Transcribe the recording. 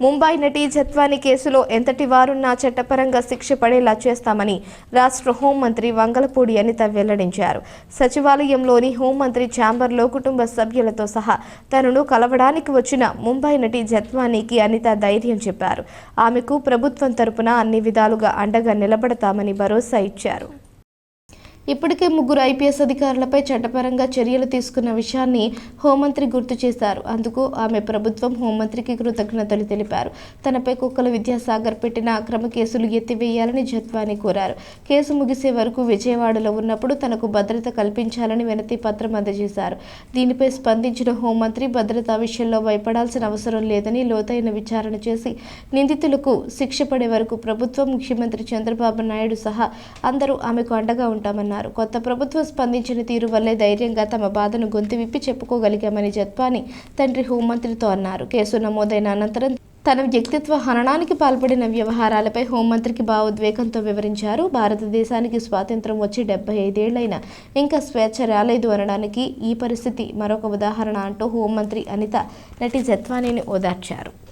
ముంబై నటి జత్వాని కేసులో ఎంతటి వారున్నా చట్టపరంగా శిక్ష పడేలా చేస్తామని రాష్ట్ర హోంమంత్రి వంగలపూడి అనిత వెల్లడించారు. సచివాలయంలోని హోంమంత్రి ఛాంబర్లో కుటుంబ సభ్యులతో సహా తనను కలవడానికి వచ్చిన ముంబై నటి జత్వానికి అనిత ధైర్యం చెప్పారు. ఆమెకు ప్రభుత్వం తరపున అన్ని విధాలుగా అండగా నిలబడతామని భరోసా ఇచ్చారు. ఇప్పటికే ముగ్గురు ఐపీఎస్ అధికారులపై చట్టపరంగా చర్యలు తీసుకున్న విషయాన్ని హోంమంత్రి గుర్తు చేశారు. అందుకు ఆమె ప్రభుత్వం హోంమంత్రికి కృతజ్ఞతలు తెలిపారు. తనపై కుక్కల విద్యాసాగర్ పెట్టిన అక్రమ కేసులు ఎత్తివేయాలని జత్వాని కోరారు. కేసు ముగిసే వరకు విజయవాడలో ఉన్నప్పుడు తనకు భద్రత కల్పించాలని వినతి పత్రం అందజేశారు. దీనిపై స్పందించిన హోంమంత్రి భద్రతా విషయంలో భయపడాల్సిన అవసరం లేదని లోతైన విచారణ చేసి నిందితులకు శిక్ష పడే వరకు ప్రభుత్వం ముఖ్యమంత్రి చంద్రబాబు నాయుడు సహా అందరూ ఆమెకు అండగా ఉంటామన్నారు. కొత్త ప్రభుత్వం స్పందించిన తీరు వల్లే ధైర్యంగా తమ బాధను గొంతు విప్పి చెప్పుకోగలిగామని జత్వాని తండ్రి హోంమంత్రితో అన్నారు. కేసు నమోదైన అనంతరం తన వ్యక్తిత్వ హననానికి పాల్పడిన వ్యవహారాలపై హోంమంత్రికి భావోద్వేగంతో వివరించారు. భారతదేశానికి స్వాతంత్రం వచ్చి డెబ్బై ఐదేళ్ళైనా ఇంకా స్వేచ్ఛ రాలేదు అనడానికి ఈ పరిస్థితి మరొక ఉదాహరణ అంటూ హోంమంత్రి అనిత నటి జత్వానీని ఓదార్చారు.